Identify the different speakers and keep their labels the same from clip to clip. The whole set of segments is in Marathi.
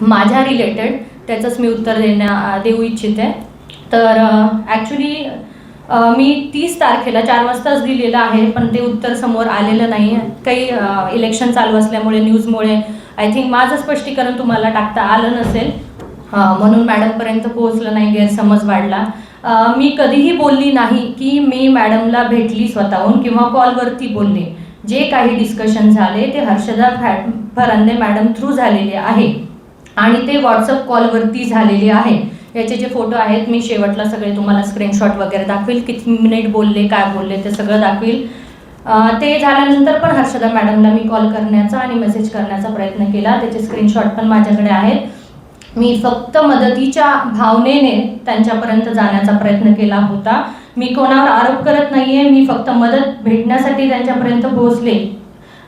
Speaker 1: माझ्या रिलेटेड त्याचंच मी उत्तर देण्या देऊ इच्छिते. तर ॲक्च्युली मी तीस तारखेला चार वाजताच दिलेलं आहे पण ते उत्तर समोर आलेलं नाही. काही इलेक्शन चालू असल्यामुळे न्यूजमुळे आय थिंक माझं स्पष्टीकरण तुम्हाला टाकता आलं नसेल. म्हणून मॅडमपर्यंत पोहोचलं नाही गैरसमज वाढला. मी कधीही बोलली नाही की मी मॅडमला भेटली स्वतःहून किंवा कॉलवरती बोलले. जे काही डिस्कशन झाले ते हर्षदा फॅ फरांदे मॅडम थ्रू झालेले आहे. आणि ते व्हॉट्सअप कॉलवरती झालेले आहे. याचे जे फोटो आहेत मी शेवटला सगळे तुम्हाला स्क्रीनशॉट वगैरे दाखवेल. किती मिनिट बोलले काय बोलले ते सगळं दाखवेल. ते झाल्यानंतर पण हर्षदा मॅडमला मी कॉल करण्याचा आणि मेसेज करण्याचा प्रयत्न केला. त्याचे स्क्रीनशॉट पण माझ्याकडे आहेत. मी फक्त मदतीच्या भावनेने त्यांच्यापर्यंत जाण्याचा प्रयत्न केला होता. मी कोणावर आरोप करत नाहीये. मी फक्त मदत भेटण्यासाठी त्यांच्यापर्यंत पोहोचले.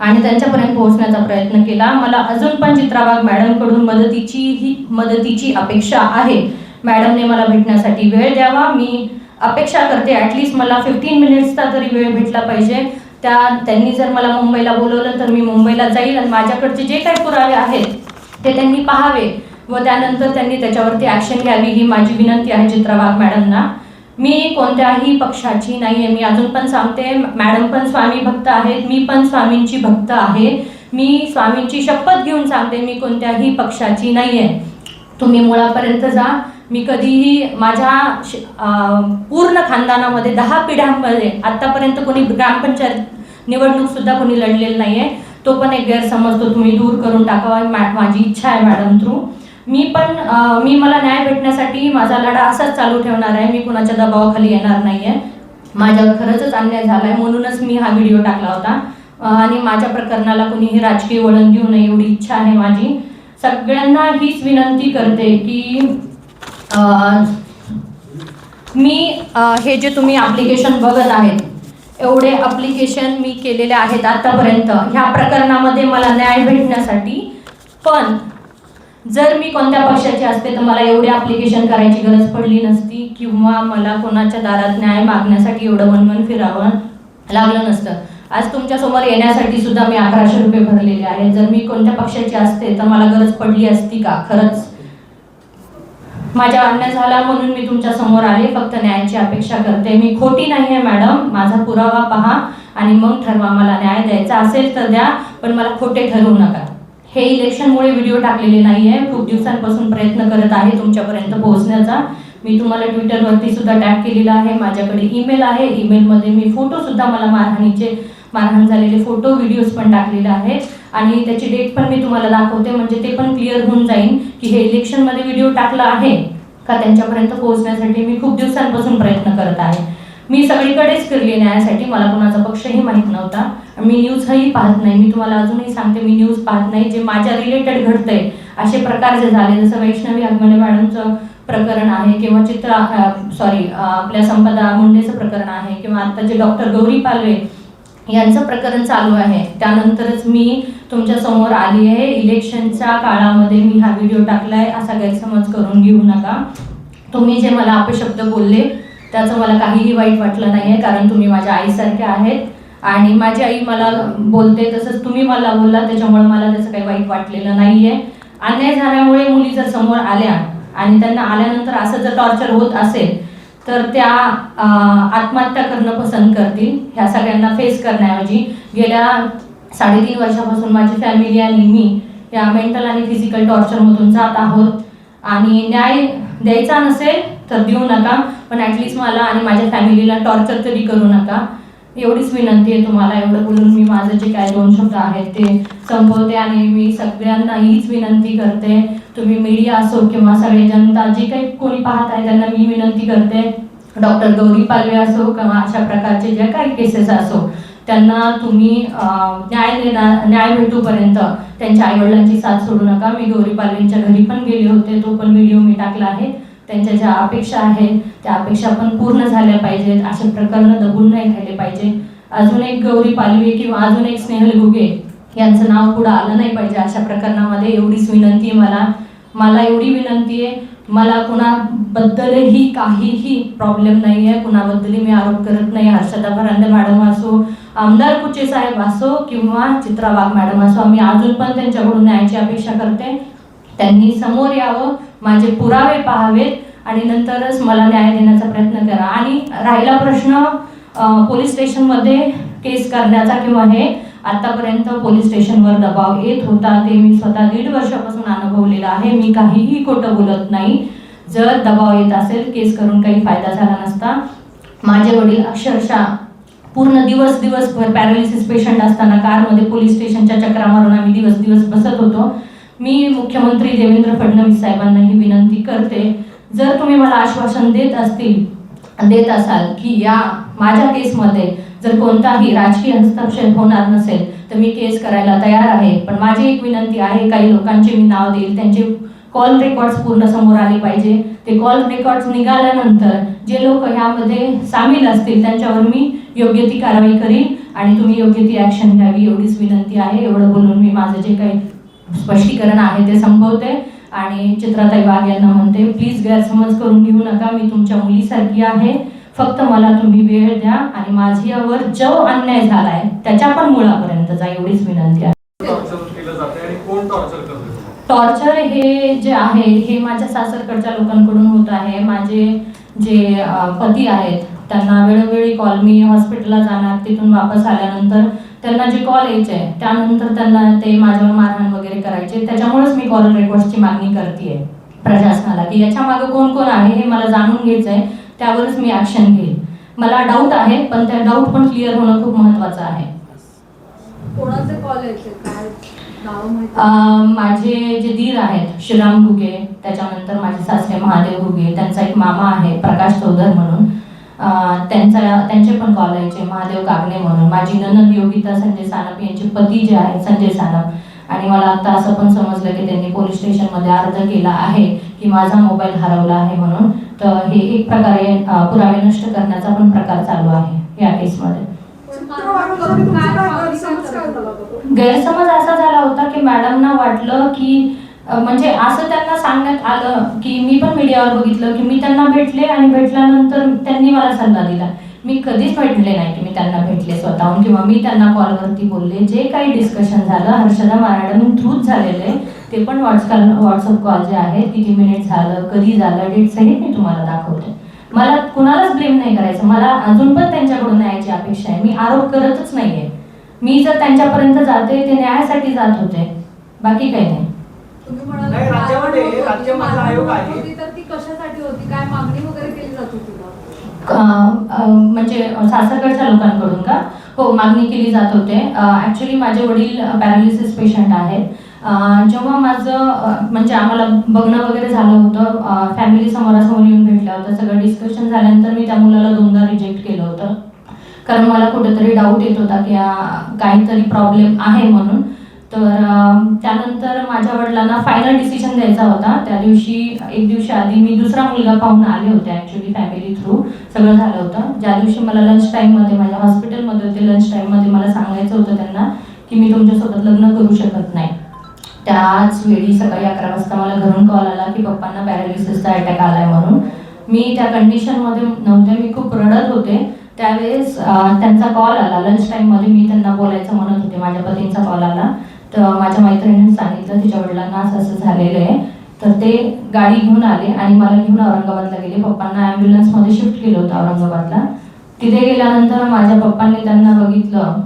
Speaker 1: आणि त्यांच्यापर्यंत पोहोचण्याचा प्रयत्न केला. मला अजून पण चित्राबाग मॅडमकडून मदतीची ही मदतीची अपेक्षा आहे. मॅडमने मला भेटण्यासाठी वेळ द्यावा. मी अपेक्षा करते ॲटलिस्ट मला फिफ्टीन मिनिट्सचा तरी वेळ भेटला पाहिजे. त्या त्यांनी जर मला मुंबईला बोलवलं तर मी मुंबईला जाईल आणि माझ्याकडचे जे काही पुरावे आहेत ते त्यांनी पाहावे. व त्यानंतर त्यांनी त्याच्यावरती ॲक्शन घ्यावी ही माझी विनंती आहे चित्राबाग मॅडमना. मी कोणत्याही पक्षाची नाही आहे मी अजून पण सांगते मॅडम पण स्वामी भक्त आहेत मी पण स्वामींची भक्त आहे. मी स्वामींची शपथ घेऊन सांगते मी कोणत्याही पक्षाची नाही आहे तुम्ही मुळापर्यंत जा. मी कधीही माझ्या श- पूर्ण खानदानामध्ये दहा पिढ्यांमध्ये आत्तापर्यंत कोणी ग्रामपंचायत निवडणूकसुद्धा कोणी लढलेलं नाही आहे तो पण एक गैरसमज तो तुम्ही दूर करून टाकावा. मॅ माझी इच्छा आहे मॅडम थ्रू. मी पण मी मला न्याय भेटण्यासाठी माझा लढा असाच चालू ठेवणार आहे. मी कुणाच्या दबावाखाली येणार नाही आहे माझ्यावर खरंच अन्याय झाला आहे म्हणूनच मी हा व्हिडिओ टाकला होता. आणि माझ्या प्रकरणाला कुणीही राजकीय वळण देऊ नये एवढी इच्छा आहे माझी. सगळ्यांना हीच विनंती करते की मी हे जे तुम्ही ॲप्लिकेशन बघत आहेत एवढे ॲप्लिकेशन मी केलेले आहेत आतापर्यंत. ह्या प्रकरणामध्ये मला न्याय भेटण्यासाठी. पण जर मी कोणत्या पक्षाचे असते तर मला एवढे ॲप्लिकेशन करायची गरज पडली नसती किंवा मला कोणाच्या दारात न्याय मागण्यासाठी एवढं मनमन फिरावं लागलं नसतं. आज तुमच्यासमोर येण्यासाठी सुद्धा मी अकराशे रुपये भरलेले आहे जर मी कोणत्या पक्षाची असते तर मला गरज पडली असती का? खरंच. माझ्या अन्याय झाला म्हणून मी तुमच्यासमोर आले फक्त न्यायाची अपेक्षा करते. मी खोटी नाही आहे मॅडम. माझा पुरावा पहा आणि मग ठरवा मला न्याय द्यायचा असेल तर द्या पण मला खोटे ठरवू नका. हे इलेक्शनमुळे व्हिडिओ टाकलेले नाही आहे खूप दिवसांपासून प्रयत्न करत आहे तुमच्यापर्यंत पोहोचण्याचा. मी तुम्हाला ट्विटरवरती सुद्धा टॅग केलेला आहे. माझ्याकडे ईमेल आहे. ईमेलमध्ये मी फोटोसुद्धा मला मारहाणीचे मारहाण झालेले फोटो व्हिडिओज पण टाकलेले आहेत. आणि त्याची डेट पण मी तुम्हाला दाखवते. म्हणजे ते पण क्लिअर होऊन जाईल की हे इलेक्शनमध्ये व्हिडिओ टाकला आहे का त्यांच्यापर्यंत पोहोचण्यासाठी मी खूप दिवसांपासून प्रयत्न करत आहे. मी सगळीकडेच फिरली न्यायासाठी मला कोणाचा पक्षही माहीत नव्हता. मी न्यूजही पाहत नाही. मी तुम्हाला अजूनही सांगते मी न्यूज पाहत नाही. जे माझ्या रिलेटेड घडतंय असे प्रकार जे झाले जसं वैष्णवी आगमने मॅडमचं प्रकरण आहे किंवा चित्र सॉरी आपल्या संपदा मुंडेचं प्रकरण आहे किंवा आता जे डॉक्टर गौरी पालवे यांचं प्रकरण चालू आहे त्यानंतरच मी तुमच्यासमोर आली आहे. इलेक्शनच्या काळामध्ये मी हा व्हिडिओ टाकलाय असा गैरसमज करून घेऊ नका. तुम्ही जे मला अपशब्द बोलले त्याचं मला काहीही वाईट वाटलं नाही आहे कारण तुम्ही माझ्या आईसारख्या आहेत. आणि माझी आई मला बोलते तसंच तुम्ही मला बोलला त्याच्यामुळे मला त्याचं काही वाईट वाटलेलं नाही आहे अन्याय झाल्यामुळे मुली जर समोर आल्या आणि त्यांना आल्यानंतर असं जर टॉर्चर होत असेल तर त्या आत्महत्या करणं पसंत करतील ह्या सगळ्यांना फेस करण्याऐवजी. गेल्या साडेतीन वर्षापासून माझी फॅमिली आणि मी या मेंटल आणि फिजिकल टॉर्चरमधून जात आहोत. आणि न्याय द्यायचा नसेल तर देऊ नका पण ॲटलिस्ट मला आणि माझ्या फॅमिलीला टॉर्चर तरी करू नका. एवढीच विनंती आहे तुम्हाला एवढं बोलून मी माझं जे काय दोन शब्द आहेत ते संपवते आणि मी सगळ्यांना हीच विनंती करते. तुम्ही मीडिया असो किंवा सगळे जनता जे काही कोणी पाहत आहे त्यांना मी विनंती करते. डॉक्टर गौरी पालवे असो किंवा अशा प्रकारचे जे काही केसेस असो त्यांना तुम्ही न्याय देणार न्याय भेटूपर्यंत त्यांच्या आईवडिलांची साथ सोडू नका. मी गौरी पालवेंच्या घरी पण गेले होते तो पण व्हिडिओ मी टाकला आहे. त्यांच्या ज्या अपेक्षा आहेत त्या अपेक्षा पण पूर्ण झाल्या पाहिजेत. असे प्रकरण दबून नाही राहिले पाहिजे. अजून एक गौरी पालवे किंवा अजून एक स्नेहल घुगे यांचं नाव पुढं आलं नाही पाहिजे अशा प्रकरणामध्ये. एवढीच विनंती आहे मला. मला एवढी विनंती आहे. मला कुणाबद्दलही काहीही प्रॉब्लेम नाही आहे. कुणाबद्दलही मी आरोप करत नाही. हर्षदा भरांडे मॅडम असो आमदार कुचे साहेब असो किंवा चित्रा वाघ मॅडम असो आम्ही अजून पण त्यांच्याकडून न्यायाची अपेक्षा करते. त्यांनी समोर यावं माझे पुरावे पाहावेत आणि नंतरच मला न्याय देण्याचा प्रयत्न करा. आणि राहिला प्रश्न पोलीस स्टेशनमध्ये केस करण्याचा किंवा हे आतापर्यंत पोलीस स्टेशनवर दबाव येत होता ते मी स्वतः दीड वर्षापासून अनुभवलेलं आहे. मी काहीही खोटं बोलत नाही. जर दबाव येत असेल केस करून काही फायदा झाला नसता. माझे वडील अक्षरशः पूर्ण दिवस दिवसभर पॅरालिसिस पेशंट असताना कारमध्ये पोलीस स्टेशनच्या चक्रामारून आम्ही दिवस दिवस बसत होतो. मी मुख्यमंत्री देवेंद्र फडणवीस साहेबांना ही विनंती करते जर तुम्ही मला आश्वासन देत असतील देत असाल की या माझ्या केसमध्ये जर कोणताही राजकीय हस्तक्षेप होणार नसेल तर मी केस करायला तयार आहे. पण माझी एक विनंती आहे काही लोकांचे मी नाव देईल त्यांचे कॉल रेकॉर्ड्स पूर्ण समोर आले पाहिजे. ते कॉल रेकॉर्ड्स निघाल्यानंतर जे लोक ह्यामध्ये सामील असतील त्यांच्यावर मी योग्य ती कारवाई करीन आणि तुम्ही योग्य ती ॲक्शन घ्यावी एवढीच विनंती आहे. एवढं बोलून मी माझं जे काही स्पष्टीकरण आहे ते संपवते. आणि चित्राताई वाघ यांना म्हणते प्लीज गैरसमज करून घेऊ नका मी तुमच्या मुलीसारखी आहे. फक्त मला तुम्ही वेळ द्या आणि माझ्यावर जो अन्याय झालाय. त्याच्या पण मुळापर्यंत जा एवढीच विनंती आहे.
Speaker 2: टॉर्चर
Speaker 1: हे जे आहे हे माझ्या सासरकडच्या लोकांकडून होत आहे. माझे जे पती आहेत त्यांना वेळोवेळी कॉल मी हॉस्पिटलला जाणार तिथून वापस आल्यानंतर त्यांना जे कॉल यायचे त्यानंतर त्यांना ते माझ्यावर मारहाण वगैरे करायचे. त्याच्यामुळेच मी कॉल रेकॉर्ड्सची मागणी करते प्रशासनाला की याच्या मागे कोण कोण आहे हे मला जाणून घ्यायचं आहे त्यावरच मी ॲक्शन घेईन मला डाऊट आहे पण त्या डाऊट पण क्लिअर होणं खूप महत्त्वाचं आहे.
Speaker 3: कोणाचे कॉल यायचे? काय?
Speaker 1: माझे जे दीर आहेत श्रीराम घुगे त्याच्यानंतर माझे सासरे महादेव घुगे त्यांचा एक मामा आहे प्रकाश चौधर म्हणून. त्यांचा त्यांचे पण कॉल यायचे महादेव कागणे म्हणून माझी ननद योगिता संजय सानप यांचे पती जे आहेत संजय सानप. आणि मला आता असं पण समजलं की त्यांनी पोलीस स्टेशनमध्ये अर्ज केला आहे की माझा मोबाईल हरवला आहे म्हणून. तर हे एक प्रकारे पुरावे नष्ट करण्याचा पण प्रकार चालू आहे या केसमध्ये? गैरसमज असा झाला होता की मॅडमना वाटलं की म्हणजे असं त्यांना सांगण्यात आलं की मी पण मीडियावर बघितलं की मी त्यांना भेटले आणि भेटल्यानंतर त्यांनी मला सल्ला दिला. मी कधीच भेटले नाही की मी त्यांना भेटले स्वतःहून किंवा मी त्यांना कॉलवरती बोलले. जे काही डिस्कशन झालं हर्षदा मॅडम थ्रूच झालेले ते पण व्हॉट्सकॉल व्हॉट्सअप कॉल जे आहे किती मिनिट झालं कधी झालं डेट सहित मी तुम्हाला दाखवते. मला कुणालाच ब्लेम नाही करायचं. मला अजून पण त्यांच्याकडून न्यायाची अपेक्षा आहे. मी आरोप करतच नाहीये. मी जर त्यांच्यापर्यंत जाते ते न्यायासाठी जात होते. बाकी काही नाही.
Speaker 3: तुम्ही म्हणाले
Speaker 4: नाही, राज्यामध्ये
Speaker 3: मारहाण होती,
Speaker 4: राज्य महिला
Speaker 3: मारहाण
Speaker 4: आयोग आहे.
Speaker 3: होती, तर ती कशासाठी होती? काय मागणी वगैरे केली जात होती का?
Speaker 1: अं, अं, म्हणजे सासरकडच्या लोकांकडून का? हो मागणी केली जात होते. ॲक्च्युली माझे वडील पॅरालिसिस पेशंट आहेत. अं, जेव्हा माझं अं, म्हणजे आम्हाला बघणं वगैरे झालं होतं फॅमिली समोरासमोर येऊन भेटल्या होत्या सगळं डिस्कशन झाल्यानंतर मी त्या मुलाला दोनदा रिजेक्ट केलं होतं. कारण मला कुठेतरी डाऊट येत होता की काहीतरी प्रॉब्लेम आहे म्हणून. तर त्यानंतर माझ्या वडिलांना फायनल डिसिजन द्यायचा होता. त्या दिवशी एक दिवशी आधी मी दुसरा मुलगा पाहून आले होते ॲक्च्युली फॅमिली थ्रू सगळं झालं होतं. ज्या दिवशी मला लंच टाईममध्ये माझ्या हॉस्पिटलमध्ये होते लंच टाईममध्ये मला सांगायचं होतं त्यांना की मी तुमच्यासोबत लग्न करू शकत नाही. त्याच वेळी सकाळी अकरा वाजता मला घरून कॉल आला की पप्पांना पॅरालिसिसचा अटॅक आलाय म्हणून. मी त्या कंडिशनमध्ये नव्हते मी खूप रडत होते. त्यावेळेस त्यांचा कॉल आला. लंच टाईममध्ये मी त्यांना बोलायचं म्हणत होते. माझ्या पतींचा कॉल आला. तर माझ्या मैत्रिणीने सांगितलं तिच्या वडिलांना असं असं झालेलं आहे. तर ते गाडी घेऊन आले आणि मला घेऊन औरंगाबादला गेले. पप्पांना ॲम्ब्युलन्समध्ये शिफ्ट केलं होतं औरंगाबादला. तिथे गेल्यानंतर माझ्या पप्पांनी त्यांना बघितलं.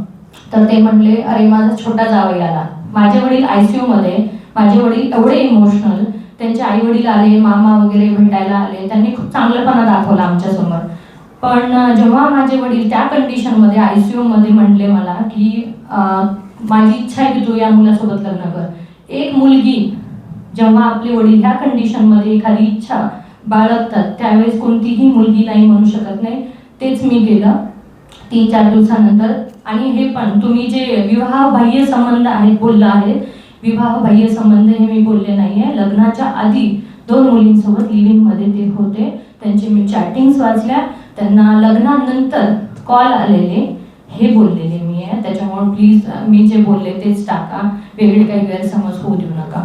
Speaker 1: तर ते म्हणले अरे माझा छोटा जावई आला. माझे वडील आय सी मध्ये माझे वडील एवढे इमोशनल. त्यांचे आई वडील आले मामा वगैरे भेटायला आले. त्यांनी खूप चांगलंपणा दाखवला आमच्यासमोर पण जेव्हा माझे वडील त्या कंडिशनमध्ये आय सी मध्ये म्हणले मला की माझी इच्छा आहे की तू या मुलासोबत लग्न कर. एक मुलगी जेव्हा आपले वडील ह्या कंडिशनमध्ये एखादी इच्छा बाळगतात त्यावेळेस कोणतीही मुलगी नाही म्हणू शकत नाही. तेच मी केलं तीन चार दिवसानंतर. आणि हे पण तुम्ही जे विवाह बाह्य संबंध आहेत बोललं आहे विवाह बाह्य संबंध हे मी बोलले नाही आहे लग्नाच्या आधी दोन मुलींसोबत लिव्हिंगमध्ये ते होते. त्यांचे मी चॅटिंग्स वाचल्या. त्यांना लग्नानंतर कॉल आलेले. हे बोललेले मी आहे. त्याच्यामुळे प्लीज मी जे बोलले तेच टाका. वेगळे काही गैरसमज होऊ देऊ नका.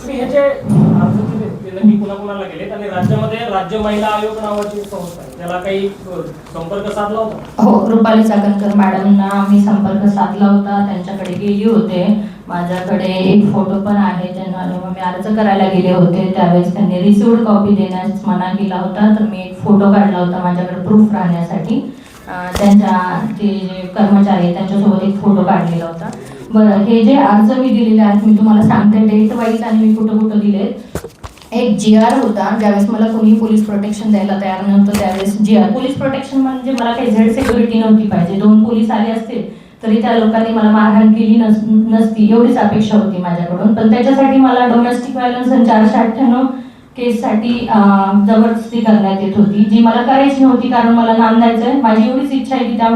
Speaker 4: तुम्ही जे अर्ज दिले ते नक्की कुणाकुणाला गेलेत आणि राज्यामध्ये राज्य महिला आयोग नावाची एक संस्था आहे. त्याला काही अ, संपर्क साधला होता?
Speaker 1: हो रुपाली चाकणकर मॅडमना मी संपर्क साधला होता. त्यांच्याकडे गेली होते. माझ्याकडे एक फोटो पण आहे. ज्यांना जेव्हा मी अर्ज करायला गेले होते त्यावेळेस त्यांनी रिसिव्ड कॉपी देण्यास मना केला होता. तर मी एक फोटो काढला होता माझ्याकडे प्रूफ राहण्यासाठी. त्यांच्या ते जे कर्मचारी आहेत त्यांच्यासोबत एक फोटो काढलेला होता. बरं हे जे अर्ज मी दिलेले आहेत मी तुम्हाला सांगते डेट वाईज आणि मी कुठं कुठं दिले एक जी आर होता ज्यावेळेस मला कोणी पोलीस प्रोटेक्शन द्यायला तयार नव्हतं त्यावेळेस जी आर पोलीस प्रोटेक्शन म्हणजे मला काही झेड सिक्युरिटी नव्हती पाहिजे. दोन पोलीस आले असतील तरी त्या लोकांनी मला मारहाण केली नस नसती एवढीच अपेक्षा होती माझ्याकडून. पण त्याच्यासाठी मला डोमेस्टिक व्हायलन्स आणि चारशे अठ्ठ्याण्णव केससाठी जबरदस्ती करण्यात येत होती. जी मला करायची नव्हती कारण मला नांदायचं आहे माझी एवढीच इच्छा आहे की त्या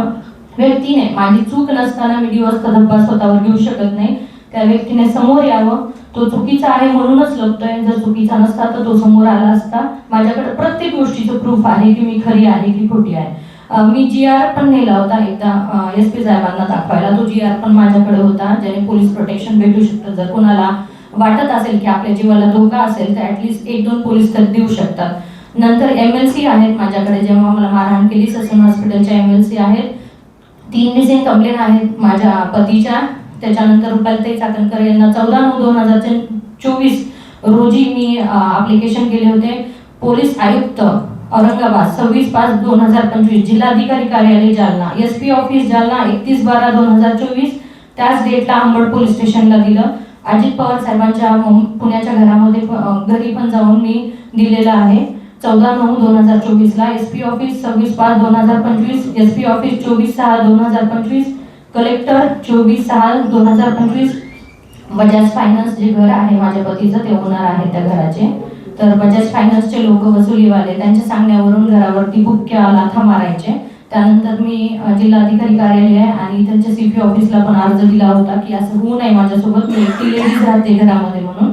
Speaker 1: व्यक्तीने माझी चूक नसताना मी दिवस धब्बा स्वतःवर घेऊ शकत नाही. त्या व्यक्तीने समोर यावं. तो चुकीचा आहे म्हणूनच लपतोय. जर चुकीचा नसता तर तो समोर आला असता माझ्याकडे प्रत्येक गोष्टीचं प्रूफ आहे की मी खरी आहे की खोटी आहे. मी जी आर पण नेला होता एकदा एस पी साहेबांना दाखवायला. तो जी आर पण माझ्याकडे होता ज्याने पोलीस प्रोटेक्शन भेटू शकतं जर कोणाला. वाटत असेल की आपल्या जीवाला धोका असेल तर ॲटलिस्ट एक दोन पोलीस तर देऊ शकतात. नंतर एम एल सी आहेत माझ्याकडे जेव्हा मला मारहाण केली ससून हॉस्पिटलच्या एम एल सी आहेत. तीन मिसिंग कंप्लेंट आहेत माझ्या पतीच्या. त्याच्यानंतर रुपालताई चाकणकर यांना चौदा नऊ दोन हजार चोवीस रोजी मी अप्लिकेशन केले होते. पोलीस आयुक्त औरंगाबाद सव्वीस पाच दोन हजार पंचवीस जिल्हाधिकारी कार्यालय Jalna S P office Jalna एकतीस बारा दोन हजार चोवीस. त्याच डेटला अंबड पोलीस स्टेशनला दिलं. अजित पवार साहेबांच्या पुण्याच्या घरामध्ये घरी पण जाऊन मी दिलेलं आहे. चौदा नऊ दोन हजार चोवीसला एस पी ऑफिस सव्वीस पाच दोन हजार पंचवीस एस पी ऑफिस चोवीस सहा दोन हजार पंचवीस कलेक्टर चोवीस सहा दोन हजार पंचवीस बजाज फायनान्स जे घर आहे माझ्या पतीचं ते ओनर आहे त्या घराचे. तर बजाज फायनान्सचे लोक वसुलीवाले त्यांच्या सांगण्यावरून घरावरती बुक्क्या लाथा मारायचे. त्यानंतर मी जिल्हाधिकारी कार्यालय आणि त्यांच्या सीपी ऑफिसला पण अर्ज दिला होता की असं होऊ नये माझ्यासोबत. मी एकटी लेडीज राहते घरामध्ये म्हणून.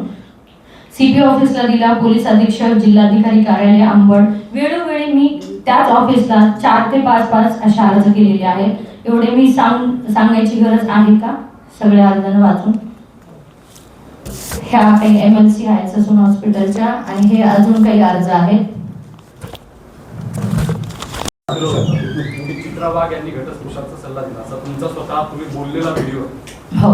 Speaker 1: सी पी ऑफिसला दिला पोलीस अधीक्षक जिल्हाधिकारी कार्यालय अंबड वेळोवेळी मी त्याच ऑफिसला चार ते पाच पाच अशा अर्ज केलेले आहेत. एवढे मी सांग सांगायची गरज आहे का? सगळ्या अर्जांना वाचून. ह्या काही एम एल सी आहे ससून हॉस्पिटलच्या आणि हे अजून काही अर्ज आहेत.
Speaker 2: चित्रा वाघ यांनी घटस्फोटाचा सल्ला दिला. असा तुमचा स्वतः तुम्ही बोललेला व्हिडिओ
Speaker 1: हो.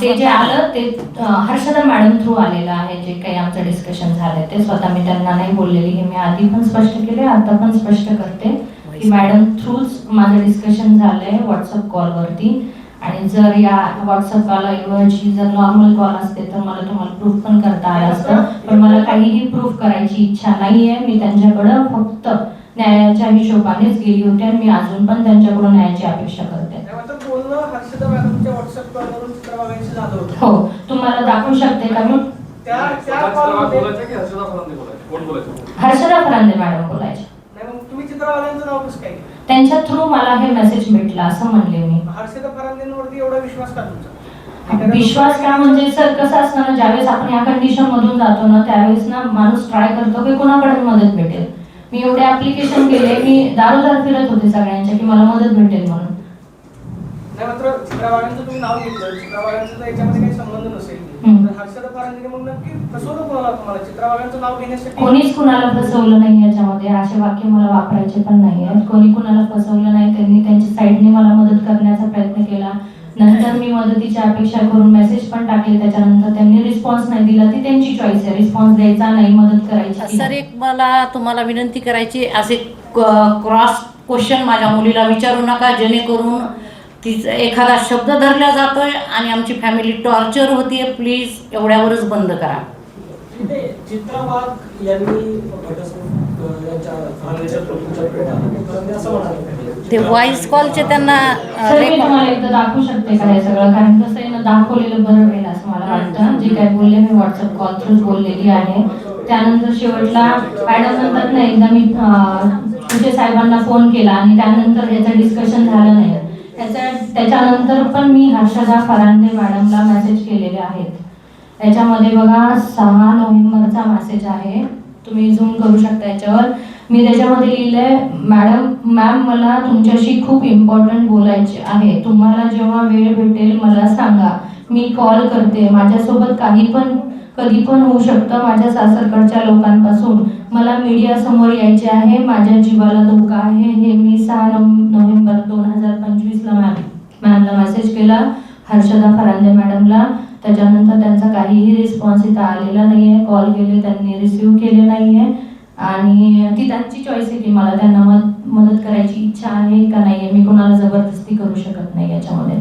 Speaker 1: ते जे आलं ते हर्षदा मॅडम थ्रू आलेलं आहे. जे काही आमचं डिस्कशन झालंय ते स्वतः मी त्यांना नाही बोललेली. हे मी आधी पण स्पष्ट केले आता पण स्पष्ट करते. की मॅडम थ्रूच माझं डिस्कशन झालंय व्हॉट्सअप कॉलवरती आणि जर या व्हॉट्सअप कॉल ऐवजी जर नॉर्मल कॉल असते तर मला तुम्हाला प्रूफ पण करता आलं असतं. पण मला काहीही प्रूफ करायची इच्छा नाहीये. मी त्यांच्याकडं फक्त न्यायाच्या हिशोबानेच गेली होती आणि मी अजून पण त्यांच्याकडून न्यायाची अपेक्षा करते. हो तुम्हाला दाखवू शकते का मी?
Speaker 2: हर्षदा फरांदे
Speaker 1: मॅडम बोलायचे? त्यांच्या थ्रू मला हे मेसेज भेटला असं म्हणले मी.
Speaker 5: हर्षदा फरांदेंवरती एवढा विश्वास का तुमचा?
Speaker 1: विश्वास का म्हणजे सर कसं असतं ना ज्यावेळेस आपण या कंडिशन मधून जातो ना त्यावेळेस ना माणूस ट्राय करतो की कोणाकडे मदत भेटेल. मी एवढे ऍप्लिकेशन केले मी दारोदार फिरत होते सगळ्यांच्या की मला मदत भेटेल म्हणून.
Speaker 5: नाही मात्र चित्रबागांचं तुम्ही नाव घेतलं. चित्रबागांचा तर याच्यामध्ये काही संबंध नसेल.
Speaker 1: हम्म.
Speaker 5: तर हर्षदा फरांदेने मग नक्की फसवलं कोणाला तुम्हाला? चित्रबागांचं नाव घेण्यासाठी?
Speaker 1: कोणीच कुणाला फसवलं नाही याच्यामध्ये. असे वाक्य मला वापरायचे पण नाही आहेत कोणी कुणाला फसवलं नाही त्यांनी त्यांच्या साईडने मला मदत करण्याचा प्रयत्न केला. नंतर मी मदतीची अपेक्षा करून मेसेज पण टाकले. त्याच्यानंतर त्यांनी रिस्पॉन्स नाही दिला. ती त्यांची चॉईस आहे. रिस्पॉन्स द्यायचा नाही मदत करायची
Speaker 6: सर. एक मला तुम्हाला विनंती करायची असे क्रॉस क्वेश्चन माझ्या मुलीला विचारू नका. जेणेकरून तिचा एखादा शब्द धरला जातोय आणि आमची फॅमिली टॉर्चर होतीये. प्लीज एवढ्यावरच बंद करा.
Speaker 4: चित्रा यांनी
Speaker 6: ते व्हॉइस कॉलचे त्यांना
Speaker 1: तुम्हाला एकदा दाखवू शकते का हे सगळं? कारण कसं आहे ना दाखवलेलं बरं होईल असं मला वाटतं. जे काय बोलले मी व्हॉट्सअप कॉल थ्रू बोललेली आहे. त्यानंतर शेवटला मॅडम नंतर ना एकदा मी अं, तुझे साहेबांना फोन केला आणि त्यानंतर याचं डिस्कशन झालं नाही. त्याच्या त्याच्यानंतर पण मी हर्षदा फरांदे मॅडमला मेसेज केलेले आहेत. याच्यामध्ये बघा सहा नोव्हेंबरचा मेसेज आहे. तुम्ही झूम करू शकता याच्यावर. मी त्याच्यामध्ये लिहिलंय मॅडम मॅम मला तुमच्याशी खूप इम्पॉर्टंट बोलायचे आहे. तुम्हाला जेव्हा वेळ भेटेल मला सांगा. मी कॉल करते. माझ्यासोबत काही पण कधी पण होऊ शकतं माझ्या सासरकडच्या लोकांपासून. मला मीडियासमोर यायचे आहे. माझ्या जीवाला धोका आहे. हे मी सहा नोव्हेंबर दोन हजार पंचवीसला मॅम मॅमला मेसेज केला. हर्षदा फरांदे मॅडमला. त्याच्यानंतर त्यांचा काहीही रिस्पॉन्स इथं आलेला नाही आहे कॉल केले त्यांनी रिसिव्ह केले नाही आहे आणि ती त्यांची चॉईस आहे की मला त्यांना मद मदत करायची इच्छा आहे का नाही आहे मी कोणाला जबरदस्ती करू शकत नाही याच्यामध्ये.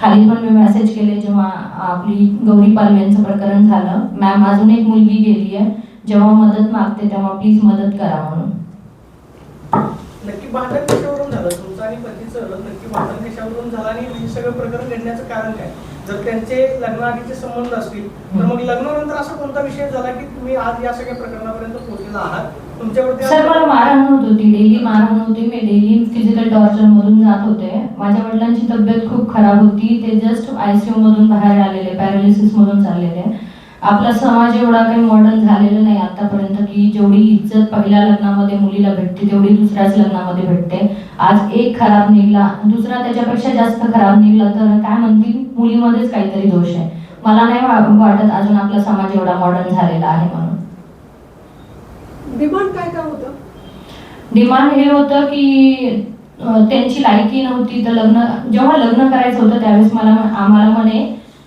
Speaker 1: खाली पण मी मेसेज केले जेव्हा आपली गौरी पालव्यांचं प्रकरण झालं. मॅम अजून एक मुलगी गेली आहे. जेव्हा मदत मागते तेव्हा प्लीज मदत करा म्हणून.
Speaker 5: नक्की भांडण कशावरून झालं? तुमचं आणि पतीचं नक्की भांडण कशावरून झालं? आणि हे सगळं प्रकरण घडण्याचं कारण काय? जर त्यांचे लग्नाआधीचे संबंध असतील तर मग लग्नानंतर असा कोणता विषय झाला की तुम्ही आज या सगळ्या प्रकरणापर्यंत पोहोचलेला आहात? तुमच्यावरती
Speaker 1: सर मला मारहाण होत होती. डेली मारहाण होती मी डेली फिजिकल टॉर्चर मधून जात होते. माझ्या वडिलांची तब्येत खूप खराब होती. ते जस्ट आयसीयू मधून बाहेर आलेले पॅरालिसिस मधून चाललेले. आपला समाज एवढा काही मॉडर्न झालेला नाही आतापर्यंत की जेवढी इज्जत पहिल्या लग्नामध्ये मुलीला भेटते तेवढी दुसऱ्याच लग्नामध्ये भेटते. आज एक खराब निघला दुसरा त्याच्यापेक्षा जास्त खराब निघला तर काय म्हणतील? मुलीमध्येच काहीतरी दोष आहे. मला नाही वाटत अजून आपला समाज एवढा मॉडर्न झालेला आहे म्हणून.
Speaker 3: डिमांड काय काय होतं?
Speaker 1: डिमांड हे होतं की त्यांची लायकी नव्हती तर लग्न जेव्हा लग्न करायचं होतं त्यावेळेस मला आम्हाला म्हणे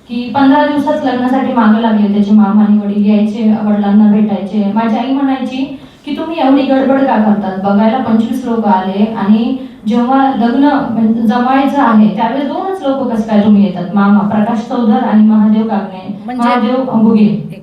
Speaker 1: की पंधरा दिवसात लग्नासाठी मागं लागले त्याचे मामा आणि वडील यायचे वडिलांना भेटायचे. माझी आई म्हणायची की तुम्ही एवढी गडबड का करतात? बघायला पंचवीस लोक आले आणि जेव्हा लग्न म्हणजे जमायचं आहे त्यावेळेस दोनच लोक कसं काय तुम्ही येतात? मामा प्रकाश चौधर आणि महादेव कागणे
Speaker 6: म्हणजे-
Speaker 1: महादेव
Speaker 6: मिनिट.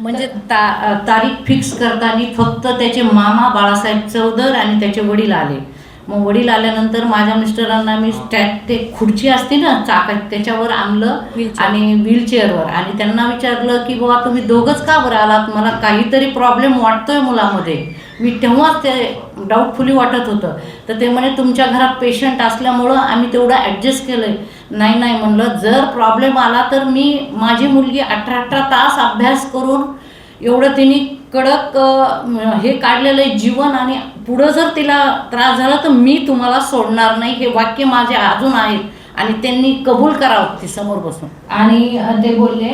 Speaker 6: म्हणजे ता तारीख फिक्स करताना फक्त त्याचे मामा बाळासाहेब चौधर आणि त्याचे वडील आले. मग वडील आल्यानंतर माझ्या मिस्टरांना मी स्टॅट ते खुर्ची असते ना चाकात त्याच्यावर आणलं आणि व्हीलचेअरवर. आणि त्यांना विचारलं की बाबा तुम्ही दोघंच का बरं आलात? मला काहीतरी प्रॉब्लेम वाटतोय मुलामध्ये. मी तेव्हाच ते डाऊटफुली वाटत होतं. तर ते म्हणे तुमच्या घरात पेशंट असल्यामुळं आम्ही तेवढं ॲडजस्ट केलं आहे नाही नाही म्हणलं जर प्रॉब्लेम आला तर मी माझी मुलगी अठरा अठरा तास अभ्यास करून एवढं तिने कडक अ, हे काढलेलं आहे जीवन आणि पुढं जर तिला त्रास झाला तर मी तुम्हाला सोडणार नाही. हे वाक्य माझे अजून आहेत आणि त्यांनी कबूल करावं ते समोर बसून.
Speaker 1: आणि ते बोलले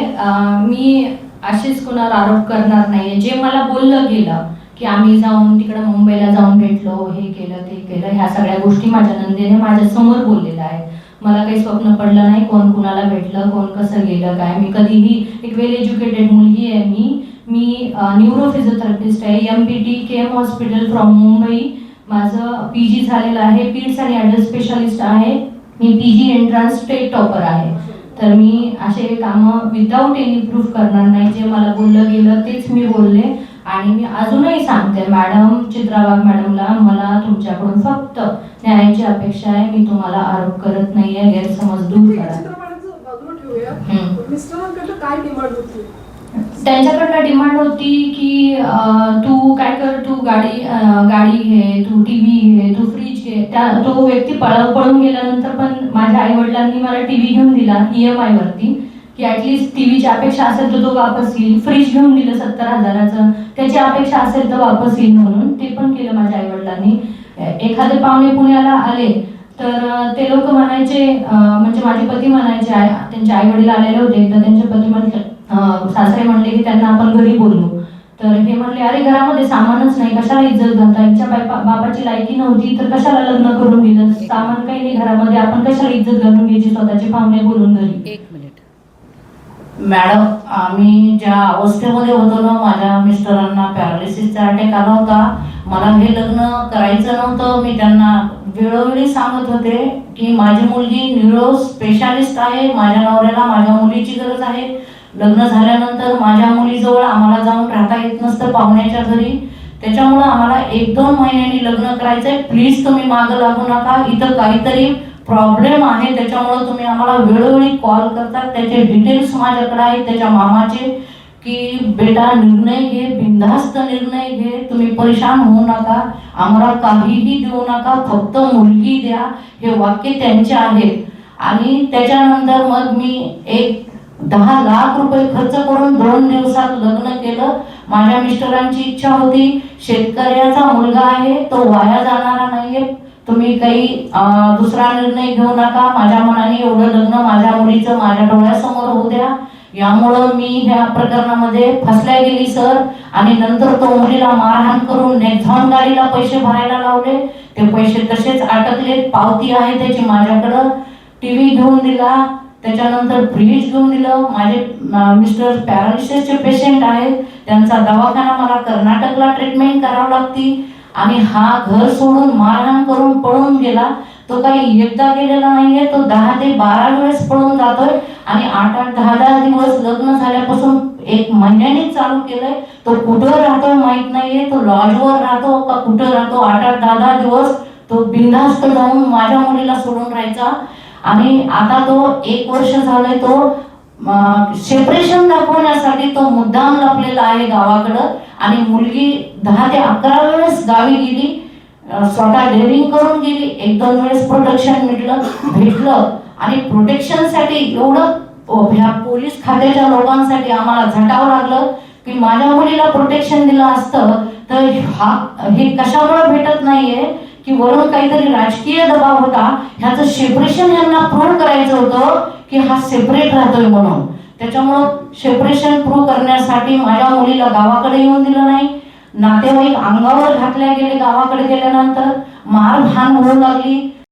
Speaker 1: मी असेच कुणावर आरोप करणार नाही जे मला बोललं गेलं की आम्ही जाऊन तिकडं मुंबईला जाऊन भेटलो हे केलं ते केलं ह्या सगळ्या गोष्टी माझ्या नंदेने माझ्यासमोर बोललेल्या आहेत. मला काही स्वप्न पडलं नाही कोण कुणाला भेटलं कोण कसं गेलं काय. मी कधीही एक वेल एज्युकेटेड मुलगी आहे मी मी न्यूरो फिजिओथेरपिस्ट आहे. M P T K M hospital from Mumbai माझं पी जी झालेलं आहे. पीड्स आणि ॲडल्ट स्पेशालिस्ट आहे. मी P G entrance state topper आहे. तर मी असे कामं विदाऊट एनी प्रूफ करणार नाही. जे मला बोललं गेलं तेच मी बोलले. आणि मी अजूनही सांगते मॅडम चित्राबाग मॅडमला मला तुमच्याकडून फक्त न्यायाची अपेक्षा आहे. मी तुम्हाला आरोप करत नाही आहे गैरसमज दूर करा.
Speaker 3: काय डिमांड होती?
Speaker 1: त्यांच्याकडनं डिमांड होती की तू काय कर तू गाडी गाडी घे तू टीव्ही घे तू फ्रीज घे. त्या तो व्यक्ती पळ पळून गेल्यानंतर पण माझ्या आई वडिलांनी मला टीव्ही घेऊन दिला ई एम आयवरती वरती. की टी व्हीची अपेक्षा असेल तर तो वापस येईल. फ्रीज घेऊन दिलं सत्तर हजाराचं. त्याची अपेक्षा असेल तर वापस येईल म्हणून. ते पण केलं माझ्या आई वडिलांनी एखादे पाहुणे पुण्याला आले तर ते लोक म्हणायचे म्हणजे माझे पती म्हणायचे त्यांचे आई वडील आलेले होते तर त्यांचे पती म्हणतात सासरे म्हणले की त्यांना आपण घरी बोलू तर हे म्हणले अरे घरामध्ये सामानच नाही. कशाला इज्जत घालता? हिच्या बायपा- बापाची लायकी नव्हती तर कशाला लग्न करून दिलं? सामान काही नाही घरामध्ये. आपण कशाला इज्जत घालून घ्यायची स्वतःचे पाहुणे बोलून घरी?
Speaker 6: एक मिनिट. मॅडम आम्ही ज्या अवस्थेमध्ये होतो ना माझ्या मिस्टरांना पॅरालिसिसचा अटॅक आला होता. मला हे लग्न करायचं नव्हतं. मी त्यांना वेळोवेळी सांगत होते की माझी मुलगी न्यूरो स्पेशालिस्ट आहे. माझ्या नवऱ्याला माझ्या मुलीची गरज आहे. लग्न झाल्यानंतर माझ्या मुलीजवळ आम्हाला जाऊन राहता येत नसतं पाहुण्याच्या घरी. त्याच्यामुळं आम्हाला एक दोन महिन्यांनी लग्न करायचं आहे प्लीज तुम्ही मागं लागू नका. इथं काहीतरी प्रॉब्लेम आहे. त्याच्यामुळं तुम्ही आम्हाला वेळोवेळी कॉल करतात त्याचे डिटेल्स माझ्याकडे आहेत. त्याच्या मामाचे की बेटा निर्णय घे. बिनधास्त निर्णय घे. तुम्ही परेशान होऊ नका. आम्हाला काहीही देऊ नका. फक्त मुलगी द्या. हे वाक्य त्यांचे आहेत आणि त्याच्यानंतर मग मी एक दहा लाख रुपये खर्च करून दोन दिवसात लग्न केलं. माझ्या मिस्टरांची इच्छा होती शेतकऱ्याचा मुलगा आहे तो वाया जाणारा नाहीये. तुम्ही काही दुसरा निर्णय घेऊ नका. माझ्या मनाने एवढं लग्न माझ्या मुलीचं माझ्या डोळ्यासमोर होऊ द्या. यामुळं मी ह्या प्रकरणामध्ये फसल्या गेली सर. आणि नंतर तो मुलीला मारहाण करून नेक्झॉन गाडीला पैसे भरायला लावले. ते पैसे तसेच अटकले पावती आहे त्याची माझ्याकडं. टी व्ही घेऊन दिला. त्याच्यानंतर ब्रिज घेऊन दिलं. माझे मिस्टर पॅरालिसिसचे पेशंट आहेत. त्यांचा दवाखाना मला कर्नाटकला ट्रीटमेंट करावं लागती. आणि हा घर सोडून मारहाण करून पळून गेला. तो काही एकदा गेलेला नाहीये. तो दहा ते बारा वेळेस पळून जातोय. आणि आठ आठ दहा दहा दिवस लग्न झाल्यापासून एक महिन्याने चालू केलंय. तो कुठं राहतोय माहीत नाहीये. तो लॉजवर राहतो का कुठं राहतो? आठ आठ दहा दहा दिवस तो बिनधास्त जाऊन माझ्या मुलीला सोडून राहायचा. आणि आता तो एक वर्ष झालंय तो सेपरेशन दाखवण्यासाठी तो मुद्दाम लपलेला आहे गावाकडं. आणि मुलगी दहा ते अकरा वेळेस गावी गेली स्वतः डेअरिंग करून गेली एक दोन वेळेस प्रोटेक्शन भेटलं भेटलं. आणि प्रोटेक्शनसाठी एवढं ह्या पोलीस खात्याच्या लोकांसाठी आम्हाला झटावं लागलं की माझ्या मुलीला प्रोटेक्शन दिलं असतं तर हा हे कशामुळे भेटत नाहीये? की वरून काहीतरी राजकीय दबाव होता ह्याचं सेपरेशन यांना प्रूव्ह करायचं होतं की हा सेपरेट राहतोय म्हणून. त्याच्यामुळं सेपरेशन प्रूव्ह करण्यासाठी माझ्या मुलीला गावाकडे येऊन दिलं नाही. नातेवाईक अंगावर घातल्या गेले गावाकडे गेल्यानंतर मारहाण होऊ लागली.